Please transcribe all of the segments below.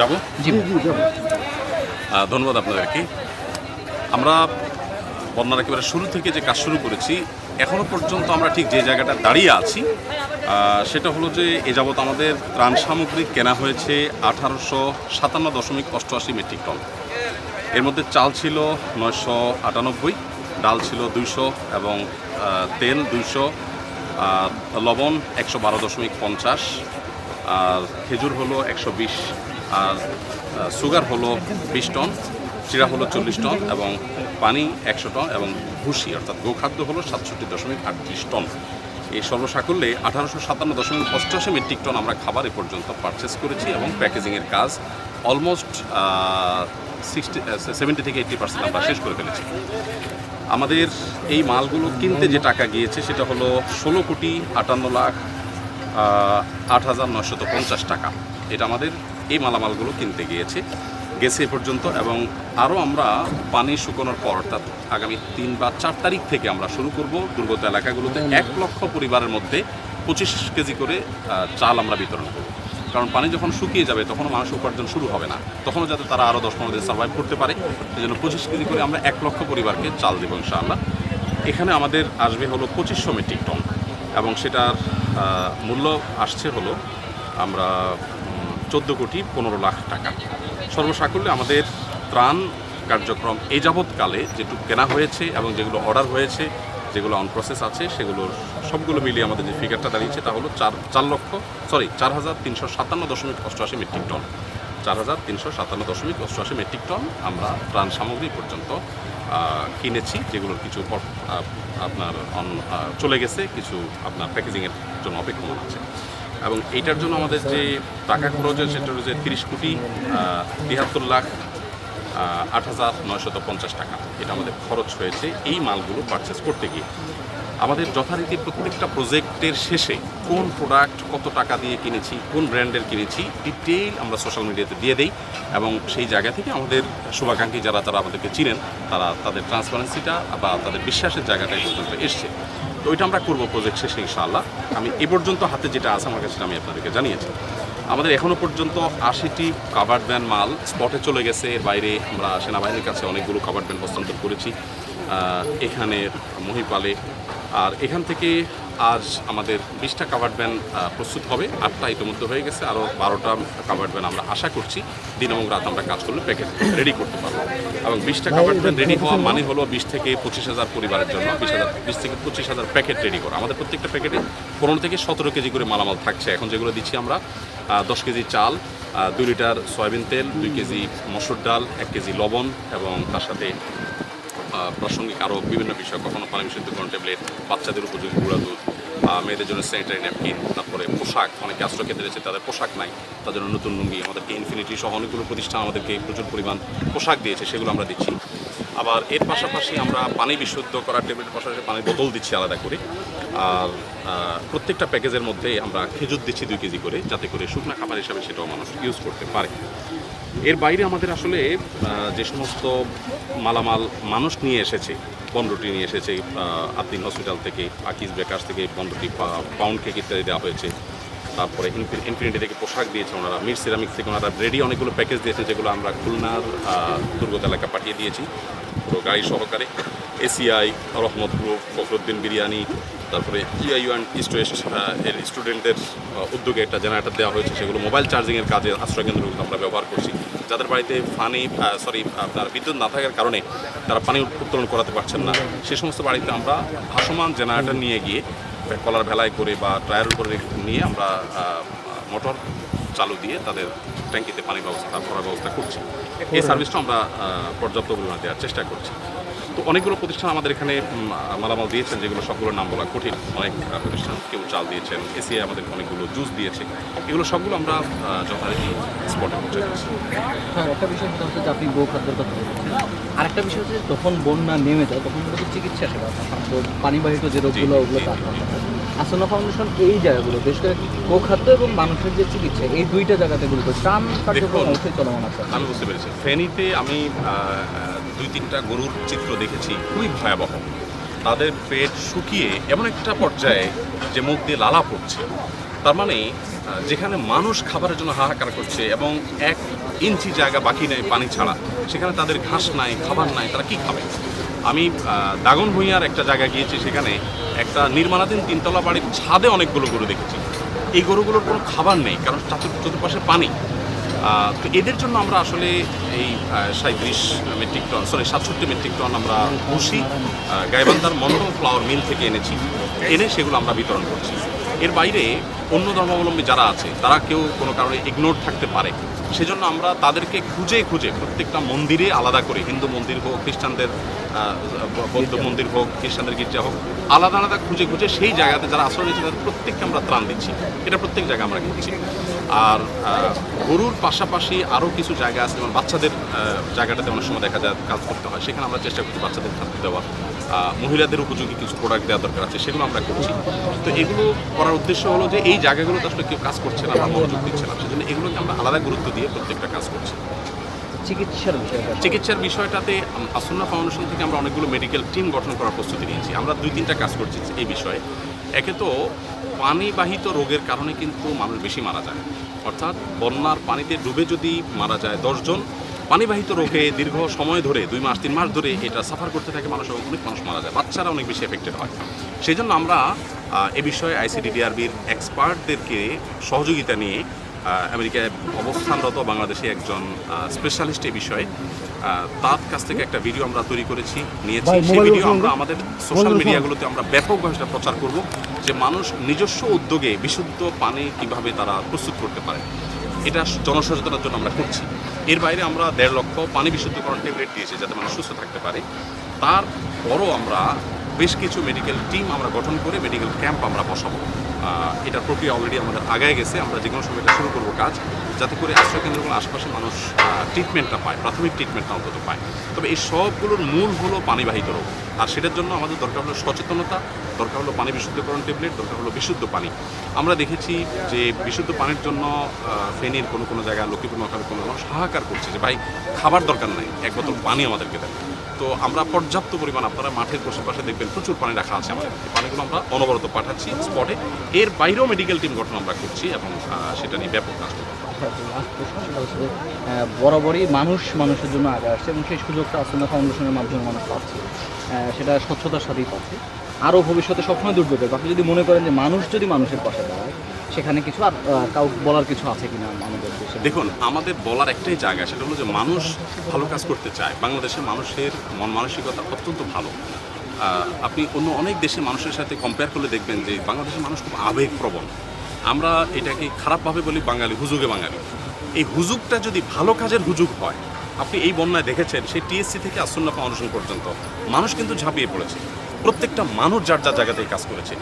যাব? জি ধন্যবাদ আপনাদেরকে। আমরা বন্যার একেবারে শুরু থেকে যে কাজ শুরু করেছি এখনও পর্যন্ত আমরা ঠিক যে জায়গাটা দাঁড়িয়ে আছি সেটা হলো যে এ যাবৎ আমাদের ত্রাণ সামগ্রী কেনা হয়েছে আঠারোশো সাতান্ন দশমিক অষ্টআশি মেট্রিক টন। এর মধ্যে চাল ছিল নয়শো আটানব্বই ডাল ছিল দুইশো এবং তেল দুইশো লবণ একশো বারো দশমিক পঞ্চাশ আর খেজুর হলো একশো বিশ আর সুগার হলো বিশ টন চিরা হলো চল্লিশ টন এবং পানি একশো টন এবং ভুসি, অর্থাৎ গোখাদ্য হলো সাতষট্টি দশমিক আটত্রিশ টন। এই সর্বসাকল্যে আঠারোশো সাতান্ন দশমিক অষ্টআশি মেট্রিক টন আমরা খাবার এ পর্যন্ত পারচেস করেছি এবং প্যাকেজিংয়ের কাজ অলমোস্ট সিক্সটি সেভেন্টি থেকে এইট্টি পার্সেন্ট আমরা শেষ করে ফেলেছি। আমাদের এই মালগুলো কিনতে যে টাকা গিয়েছে সেটা হলো ষোলো কোটি আটান্ন লাখ আট হাজার নশত পঞ্চাশ টাকা। এটা আমাদের এই মালামালগুলো কিনতে গিয়েছে। গেছে পর্যন্ত এবং আরও আমরা পানি শুকানোর পর, অর্থাৎ আগামী তিন বা চার তারিখ থেকে আমরা শুরু করব দুর্গত এলাকাগুলোতে। এক লক্ষ পরিবারের মধ্যে পঁচিশ কেজি করে চাল আমরা বিতরণ করব। কারণ পানি যখন শুকিয়ে যাবে তখন মানুষ উপার্জন শুরু হবে না। তখনও যাতে তারা আরও দশ পনেরো দিন সার্ভাইভ করতে পারে। সেই জন্য পঁচিশ কেজি করে আমরা এক লক্ষ পরিবারকে চাল দেবো ইনশাআল্লাহ। এখানে আমাদের আসবে হলো পঁচিশশো মেট্রিক টন এবং সেটার মূল্য আসছে হলো আমরা চোদ্দ কোটি পনেরো লাখ টাকা। সর্বসাকল্যে আমাদের ত্রাণ কার্যক্রম এই যাবৎকালে যেটুকু কেনা হয়েছে এবং যেগুলো অর্ডার হয়েছে, যেগুলো অন প্রসেস আছে, সেগুলোর সবগুলো মিলিয়ে আমাদের যে ফিগারটা দাঁড়িয়েছে তা হলো চার চার লক্ষ সরি চার হাজার তিনশো সাতান্ন দশমিক অষ্টআশি মেট্রিক টন চার হাজার তিনশো সাতান্ন দশমিক অষ্টআশি মেট্রিক টন আমরা ত্রাণ সামগ্রী পর্যন্ত কিনেছি, যেগুলোর কিছু আপনার অন চলে গেছে, কিছু আপনার প্যাকেজিংয়ের জন্য অপেক্ষমান আছে। এবং এইটার জন্য আমাদের যে টাকা খরচ হয়েছে, সেটা হচ্ছে তিরিশ কোটি তিয়াত্তর লাখ আট হাজার নয়শত পঞ্চাশ টাকা এটা আমাদের খরচ হয়েছে এই মালগুলো পারচেস করতে গিয়ে। আমাদের যথারীতি প্রত্যেকটা প্রজেক্টের শেষে কোন প্রোডাক্ট কত টাকা দিয়ে কিনেছি, কোন ব্র্যান্ডের কিনেছি ডিটেইল আমরা সোশ্যাল মিডিয়াতে দিয়ে দেই এবং সেই জায়গা থেকে আমাদের শুভাকাঙ্ক্ষী যারা, তারা আমাদেরকে চিনেন, তারা তাদের ট্রান্সপারেন্সিটা বা তাদের বিশ্বাসের জায়গাটা এসছে। তো ওইটা আমরা করব প্রজেক্ট শেষে ইনশাআল্লাহ। আমি এ পর্যন্ত হাতে যেটা আছে আমার কাছে আমি আপনাদেরকে জানিয়েছি। আমাদের এখনও পর্যন্ত আশিটি কাভার ভ্যান মাল স্পটে চলে গেছে। এর বাইরে আমরা সেনাবাহিনীর কাছে অনেকগুলো কাভার ভ্যান হস্তান্তর করেছি। এখানের এখানে মহিপালে। আর এখান থেকে আজ আমাদের বিশটা কাভার্ড ব্যান প্রস্তুত হবে। আটটা ইতিমধ্যে হয়ে গেছে। আরও বারোটা কাভার্ড ব্যান আমরা আশা করছি দিন এবং রাত আমরা কাজ করলে প্যাকেট রেডি করতে পারব। এবং বিশটা কাভার্ড ব্যান রেডি হওয়া মানে হলো বিশ থেকে পঁচিশ হাজার পরিবারের জন্য বিশ হাজার বিশ থেকে পঁচিশ হাজার প্যাকেট রেডি করা। আমাদের প্রত্যেকটা প্যাকেটে পনেরো থেকে সতেরো কেজি করে মালামাল থাকছে। এখন যেগুলো দিচ্ছি আমরা দশ কেজি চাল দুই লিটার সয়াবিন তেল দুই কেজি মসুর ডাল এক কেজি লবণ এবং তার সাথে প্রাসঙ্গিক আরও বিভিন্ন বিষয়, কখনো পানি বিশুদ্ধকরণ ট্যাবলেট বাচ্চাদের উপযোগী গুঁড়া দুধ মেয়েদের জন্য স্যানিটারি ন্যাপকিন তারপরে পোশাক, অনেকে আশ্রয় কেন্দ্রে রয়েছে, তাদের পোশাক নাই তাদের জন্য নতুন লুঙ্গি, আমাদেরকে ইনফিনিটি সহ অনেকগুলো প্রতিষ্ঠান আমাদেরকে প্রচুর পরিমাণ পোশাক দিয়েছে, সেগুলো আমরা দিচ্ছি। আবার এর পাশাপাশি আমরা পানি বিশুদ্ধ করার ট্যাবলেটের পাশাপাশি পানির বোতল দিচ্ছি আলাদা করে। আর প্রত্যেকটা প্যাকেজের মধ্যে আমরা খেজুর দিচ্ছি দুই কেজি করে, যাতে করে শুকনা খাবার হিসাবে সেটাও মানুষ ইউজ করতে পারে। এর বাইরে আমাদের আসলে যে সমস্ত মালামাল মানুষ নিয়ে এসেছে পনেরোটি নিয়ে এসেছে আতিন হসপিটাল থেকে আকিজ বেকার্স থেকে পনেরোটি পাউন্ড কেক ইত্যাদি দেওয়া হয়েছে। তারপরে ইনফি- ইনফিনিটি থেকে পোশাক দিয়েছে ওনারা, মির সিরামিক্স থেকে ওনারা রেডি অনেকগুলো প্যাকেজ দিয়েছে যেগুলো আমরা খুলনার দুর্গত এলাকা পাঠিয়ে দিয়েছি। পুরো গাড়ি সহকারে এসিআই রহমত গ্রুপ ফখরুদ্দিন বিরিয়ানি, তারপরে ইআইউ অ্যান্ড ইস্ট ওয়েস্ট এর স্টুডেন্টদের উদ্যোগে একটা জেনারেটার দেওয়া হয়েছে, সেগুলো মোবাইল চার্জিংয়ের কাজে আশ্রয়কেন্দ্রগুলো আমরা ব্যবহার করছি। যাদের বাড়িতে পানি সরি আপনার বিদ্যুৎ না থাকার কারণে তারা পানি উত্তোলন করাতে পারছেন না, সে সমস্ত বাড়িতে আমরা ভাসমান জেনারেটার নিয়ে গিয়ে কলার ভেলায় করে বা টায়ার উপরে নিয়ে আমরা মোটর চালু দিয়ে তাদের ট্যাঙ্কিতে পানি ব্যবস্থা করার ব্যবস্থা করছি। এই সার্ভিসটা আমরা পর্যাপ্ত পরিমাণে দেওয়ার চেষ্টা করছি। তো অনেকগুলো প্রতিষ্ঠান আমাদের এখানে মালামাল দিয়েছেন যেগুলো সবগুলোর নাম বলা কঠিন। অনেক প্রতিষ্ঠান কেউ চাল দিয়েছেন এসিআই আমাদের অনেকগুলো জুস দিয়েছে। এগুলো সবগুলো আমরা যথারীতি স্পটে পৌঁছে দিচ্ছি। হ্যাঁ একটা বিষয় হচ্ছে আপনি গো খাদ্যের কথা আরেকটা বিষয় হচ্ছে যখন বন্যা নেমে যায় তখন কিন্তু চিকিৎসা সেবা তো পানিবাহিত যে রোগগুলো ওগুলো জি। তার আসনা ফাউন্ডেশন এই জায়গাগুলো বিশেষ করে গো খাদ্য এবং মানুষের যে চিকিৎসা এই দুইটা জায়গাতে গুলো ত্রাণ কার্যক্রম অবশ্যই চলমান আছে। আমি বুঝতে পেরেছি। ফেনীতে আমি দুই তিনটা গরুর চিত্র দেখেছি খুবই ভয়াবহ। তাদের পেট শুকিয়ে এমন একটা পর্যায়ে যে মুখ দিয়ে লালা পড়ছে। তার মানে যেখানে মানুষ খাবারের জন্য হাহাকার করছে এবং এক ইঞ্চি জায়গা বাকি নেই পানি ছাড়া সেখানে তাদের ঘাস নাই খাবার নাই তারা কি খাবে? আমি দাগন ভূঁইয়ার একটা জায়গায় গিয়েছি সেখানে। একটা নির্মাণাধীন তিনতলা বাড়ির ছাদে অনেকগুলো গরু দেখেছি। এই গরুগুলোর কোনো খাবার নেই কারণ চাতুর চতুর্পাশে পানি। তো এদের জন্য আমরা আসলে এই সাঁত্রিশ মেট্রিক টন সরি সাতষট্টি মেট্রিক টন আমরা আহ, গাইবান্ধার মন্ডল ফ্লাওয়ার মিল থেকে এনেছি। এনে সেগুলো আমরা বিতরণ করছি। এর বাইরে অন্য ধর্মাবলম্বী যারা আছে তারা কেউ কোনো কারণে ইগনোর থাকতে পারে। সেজন্য আমরা তাদেরকে খুঁজে খুঁজে প্রত্যেকটা মন্দিরে আলাদা করে হিন্দু মন্দির হোক খ্রিস্টানদের বৌদ্ধ মন্দির হোক খ্রিস্টানদের গির্জা হোক আলাদা আলাদা খুঁজে খুঁজে সেই জায়গাতে যারা আশ্রয় নিয়েছে তাদের প্রত্যেককে আমরা ত্রাণ দিচ্ছি। এটা প্রত্যেক জায়গায় আমরা দিচ্ছি আর গরুর পাশাপাশি আরও কিছু জায়গা আছে যেমন বাচ্চাদের জায়গাটাতে অনেক সময় দেখা যায় কাজ করতে হয় সেখানে আমরা চেষ্টা করছি বাচ্চাদের খাদ্য দেওয়া আহ, মহিলাদের উপযোগী কিছু প্রোডাক্ট দেওয়া দরকার আছে সেগুলো আমরা করছি। তো এগুলো করার উদ্দেশ্য হলো যে এই জায়গাগুলোতে আসলে কেউ কাজ করছে না বা মনোযোগ দিচ্ছে না সেজন্য এগুলোকে আমরা আলাদা গুরুত্ব দিয়ে প্রত্যেকটা কাজ করছি। চিকিৎসার বিষয়টা। চিকিৎসার বিষয়টাতে আসন্না ফাউন্ডেশন থেকে আমরা অনেকগুলো মেডিকেল টিম গঠন করার প্রস্তুতি নিয়েছি। আমরা দুই তিনটা কাজ করছি এই বিষয়ে। একে তো পানিবাহিত রোগের কারণে কিন্তু মানুষ বেশি মারা যায়। অর্থাৎ বন্যার পানিতে ডুবে যদি মারা যায় দশজন পানিবাহিত রোগে দীর্ঘ সময় ধরে দুই মাস তিন মাস ধরে এটা সাফার করতে থাকে মানুষ এবং অনেক মানুষ মারা যায়। বাচ্চারা অনেক বেশি এফেক্টেড হয়। সেই জন্য আমরা এ বিষয়ে আইসিডিডিআরবির এক্সপার্টদেরকে সহযোগিতা নিয়ে আমেরিকায় অবস্থানরত বাংলাদেশে একজন স্পেশালিস্ট এই বিষয়ে তার কাছ থেকে একটা ভিডিও আমরা তৈরি করেছি নিয়েছি। সেই ভিডিও আমরা আমাদের। সোশ্যাল মিডিয়াগুলোতে আমরা ব্যাপকভাবে সেটা প্রচার করব যে মানুষ নিজস্ব উদ্যোগে বিশুদ্ধ পানি কীভাবে তারা প্রস্তুত করতে পারে। এটা জনসচেতনার জন্য আমরা করছি। এর বাইরে আমরা দেড় লক্ষ পানি বিশুদ্ধকরণ ট্যাবলেট দিয়েছি যাতে মানুষ সুস্থ থাকতে পারে। তারপরও আমরা বেশ কিছু মেডিকেল টিম আমরা গঠন করে মেডিকেল ক্যাম্প আমরা বসাবো। এটার প্রক্রিয়া অলরেডি আমাদের আগায় গেছে। আমরা যে কোনো সময় এটা শুরু করব কাজ, যাতে করে আশ্রয়কেন্দ্রগুলো আশেপাশে মানুষ ট্রিটমেন্টটা পায়, প্রাথমিক ট্রিটমেন্টটা অন্তত পায়। তবে এই সবগুলোর মূল হলো পানিবাহিত রোগ। আর সেটার জন্য আমাদের দরকার হলো সচেতনতা দরকার হলো পানি বিশুদ্ধকরণ ট্যাবলেট দরকার হলো বিশুদ্ধ পানি। আমরা দেখেছি যে বিশুদ্ধ পানির জন্য ফেনীর কোনো কোনো জায়গায়, লক্ষ্মীপুর মহাকালের কোনো মানুষ হাহাকার করছে যে, ভাই, খাবার দরকার নাই, এক বোতল পানি আমাদেরকে দেন। তো আমরা পর্যাপ্ত পরিমাণ আপনারা মাঠের পাশে দেখবেন প্রচুর পানি রাখা আছে আমাদের। পানিগুলো আমরা অনবরত পাঠাচ্ছি স্পটে এর বাইরেও মেডিকেল টিম গঠন আমরা করছি এবং সেটা নিয়ে ব্যাপক কাজ বরাবরই মানুষ মানুষের জন্য আগে আসছে এবং সেই সুযোগটা আসন্ন ফাউন্ডেশনের মাধ্যমে মানুষ পাচ্ছে। সেটা স্বচ্ছতার সাথেই পাচ্ছে। আরও ভবিষ্যতে সবসময় দুর্যোগের আপনি যদি মনে করেন যে মানুষ যদি মানুষের পাশে দাঁড়ায়, সেখানে কিছু আর কাউ বলার কিছু আছে কিনা আমাদের দেশে? দেখুন, আমাদের বলার একটাই জায়গা, সেটা হলো যে মানুষ ভালো কাজ করতে চায়। বাংলাদেশের মানুষের মন মানসিকতা অত্যন্ত ভালো। আপনি অন্য অনেক দেশের মানুষের সাথে কম্পেয়ার করলে দেখবেন যে বাংলাদেশের মানুষ খুব আবেগপ্রবণ। আমরা এটাকে খারাপভাবে বলি বাঙালি, হুজুগে বাঙালি। এই হুজুগটা যদি ভালো কাজের হুজুগ হয়, আপনি এই বন্যায় দেখেছেন, সেই টিএসসি থেকে আসন্না ফাউন্ডেশন পর্যন্ত মানুষ কিন্তু ঝাঁপিয়ে পড়েছে। প্রত্যেকটা মানুষ যার যার জায়গাতেই কাজ করেছে।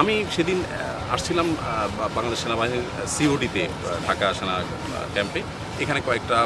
আমি সেদিন আসছিলাম বাংলাদেশ সেনাবাহিনীর সিওডিতে ঢাকা সেনা ক্যাম্পে। এখানে কয়েকটা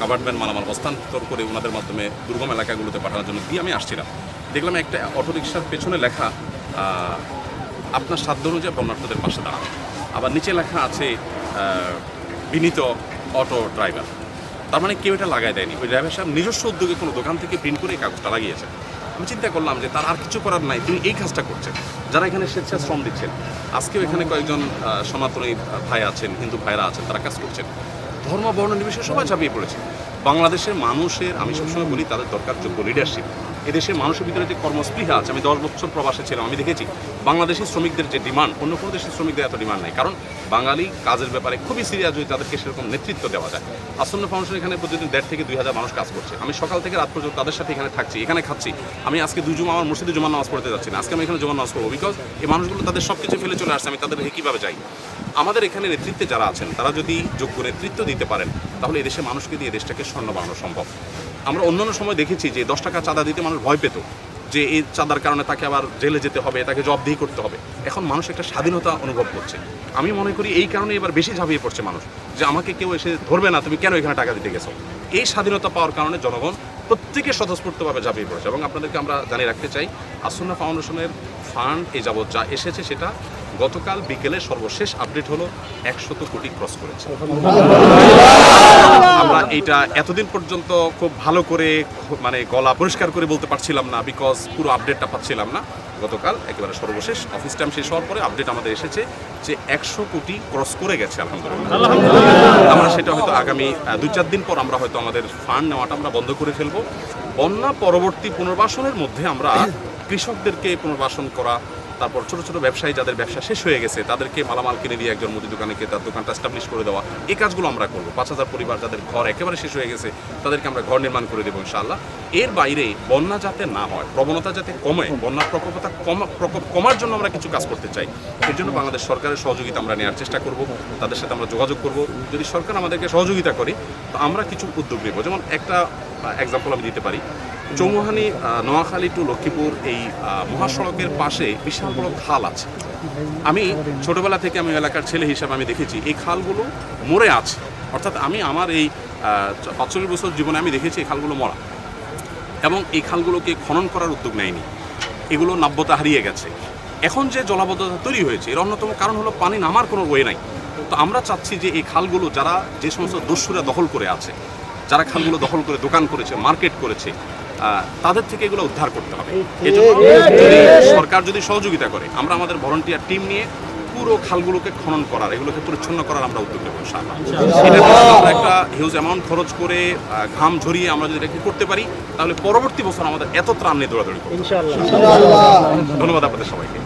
গভর্নমেন্ট মালামাল হস্তান্তর করে ওনাদের মাধ্যমে দুর্গম এলাকাগুলোতে পাঠানোর জন্য দিয়ে আমি আসছিলাম। দেখলাম একটা অটোরিকশার পেছনে লেখা আপনার সাধ্য অনুযায়ী বন্যার্থদের পাশে দাঁড়ানো। আবার নিচে লেখা আছে বিনীত অটো ড্রাইভার। তার মানে কেউ এটা লাগাই দেয়নি। ওই ড্রাইভার সাহেব নিজস্ব উদ্যোগে কোনো দোকান থেকে প্রিন্ট করে কাগজটা লাগিয়েছে। আমি চিন্তা করলাম যে তার আর কিছু করার নাই, তিনি এই কাজটা করছেন। যারা এখানে স্বেচ্ছাশ্রম দিচ্ছেন, আজকেও এখানে কয়েকজন সমাতনী ভাই আছেন, হিন্দু ভাইরা আছেন, তারা কাজ করছেন। ধর্ম, বর্ণ নির্বিশেষে সবাই ঝাঁপিয়ে পড়েছে। বাংলাদেশের মানুষের, আমি সবসময় বলি তাদের দরকার যোগ্য লিডারশিপ এদেশের মানুষের ভিতরে যে কর্মস্পৃহা আছে, আমি দশ বছর প্রবাসে ছিলাম, আমি দেখেছি বাংলাদেশি শ্রমিকদের যে ডিমান্ড অন্য কোনো দেশের শ্রমিকদের এত ডিমান্ড নেই। কারণ বাঙালি কাজের ব্যাপারে খুবই সিরিয়াস যদি তাদেরকে সেরকম নেতৃত্ব দেওয়া যায়। আসন্ন ফাউন্ডেশন এখানে প্রতিদিন দেড় থেকে দুই হাজার মানুষ কাজ করছে। আমি সকাল থেকে রাত পর্যন্ত তাদের সাথে এখানে থাকছি, এখানে খাচ্ছি। আমি আজকে দুই জুমা, আমার মসজিদে জুমার নামাজ পড়তে যাচ্ছি না। আজকে আমি এখানে জুমার নামাজ পড়ব বিকজ এই মানুষগুলো তাদের সব কিছু ফেলে চলে আসছে, আমি তাদের কীভাবে যাই? আমাদের এখানে নেতৃত্বে যারা আছেন, তারা যদি যোগ্য নেতৃত্ব দিতে পারেন, তাহলে এদেশের মানুষকে দিয়ে দেশটাকে স্বর্ণ বানানো সম্ভব। আমরা অন্যান্য সময় দেখেছি যে দশ টাকা চাঁদা দিতে মানুষ ভয় পেত, যে এই চাঁদার কারণে তাকে আবার জেলে যেতে হবে, তাকে জবাবদিহি করতে হবে। এখন মানুষ একটা স্বাধীনতা অনুভব করছে। আমি মনে করি এই কারণে এবার বেশি ঝাঁপিয়ে পড়ছে মানুষ, যে আমাকে কেউ এসে ধরবে না, তুমি কেন এখানে টাকা দিতে গেছো? এই স্বাধীনতা পাওয়ার কারণে জনগণ প্রত্যেকে স্বতঃস্ফূর্তভাবে ঝাঁপিয়ে পড়েছে। এবং আপনাদেরকে আমরা জানিয়ে রাখতে চাই, আসন্না ফাউন্ডেশনের ফান্ড এই যাবৎ যা এসেছে সেটা গতকাল বিকেলে সর্বশেষ আপডেট হলো একশত কোটি ক্রস করেছে। আমরা এইটা এতদিন পর্যন্ত খুব ভালো করে মানে গলা পরিষ্কার করে বলতে পারছিলাম না বিকজ পুরো আপডেটটা পাচ্ছিলাম না। গতকাল একেবারে সর্বশেষ অফিস টাইম শেষ হওয়ার পরে আপডেট আমাদের এসেছে যে একশো কোটি ক্রস করে গেছে আলহামদুলিল্লাহ। আমরা সেটা হয়তো আগামী দুই চার দিন পর আমরা হয়তো আমাদের ফান্ড নেওয়াটা আমরা বন্ধ করে ফেলব। বন্যা পরবর্তী পুনর্বাসনের মধ্যে আমরা কৃষকদেরকে পুনর্বাসন করা তারপর ছোট ছোট ব্যবসায়ী যাদের ব্যবসা শেষ হয়ে গেছে, তাদেরকে মালামাল কিনে দিয়ে একজন মুদি দোকানেকে তার দোকানটা স্টাবলিশ করে দেওয়া। এই কাজগুলো আমরা করব। পাঁচ হাজার পরিবার যাদের ঘর একেবারে শেষ হয়ে গেছে, তাদেরকে আমরা ঘর নির্মাণ করে দেবো ইনশাআল্লাহ। এর বাইরে বন্যা যাতে না হয়, প্রবণতা যাতে কমে, বন্যার প্রকোপতা কমা, প্রকোপ কমার জন্য আমরা কিছু কাজ করতে চাই। এর জন্য বাংলাদেশ সরকারের সহযোগিতা আমরা নেওয়ার চেষ্টা করব। তাদের সাথে আমরা যোগাযোগ করব। যদি সরকার আমাদেরকে সহযোগিতা করে, তো আমরা কিছু উদ্যোগ নেব। যেমন একটা এক্সাম্পল আমি দিতে পারি। চৌমুহানি নোয়াখালী টু লক্ষ্মীপুর এই মহাসড়কের পাশে বিশাল বড় খাল আছে। আমি ছোটবেলা থেকে আমি এলাকার ছেলে হিসাবে আমি দেখেছি, এই খালগুলো মরে আছে। অর্থাৎ আমি আমার এই পাঁচচল্লিশ বছর জীবনে আমি দেখেছি এই খালগুলো মরা। এবং এই খালগুলোকে খনন করার উদ্যোগ নেয়নি। এগুলো নাব্যতা হারিয়ে গেছে। এখন যে জলাবদ্ধতা তৈরি হয়েছে, এর অন্যতম কারণ হলো পানি নামার কোনো ওয়ে নাই। তো আমরা চাচ্ছি যে এই খালগুলো যারা যে সমস্ত দস্যুরা দখল করে আছে, যারা খালগুলো দখল করে দোকান করেছে, মার্কেট করেছে তাদের থেকে এগুলো উদ্ধার করতে হবে। এজন্য সরকার যদি সহযোগিতা করে আমরা আমাদের ভলেন্টিয়ার টিম নিয়ে পুরো খালগুলোকে খনন করার এগুলোকে পরিচ্ছন্ন করার আমরা উদ্যোগ নেব ইনশাআল্লাহ। এটা আমরা একটা হিউজ অ্যামাউন্ট খরচ করে ঘাম ঝরিয়ে আমরা যদি এটাকে করতে পারি তাহলে পরবর্তী বছর আমাদের এত ত্রাণ নিয়ে দৌড়াদৌড়ি করব ধন্যবাদ আপনাদের সবাইকে।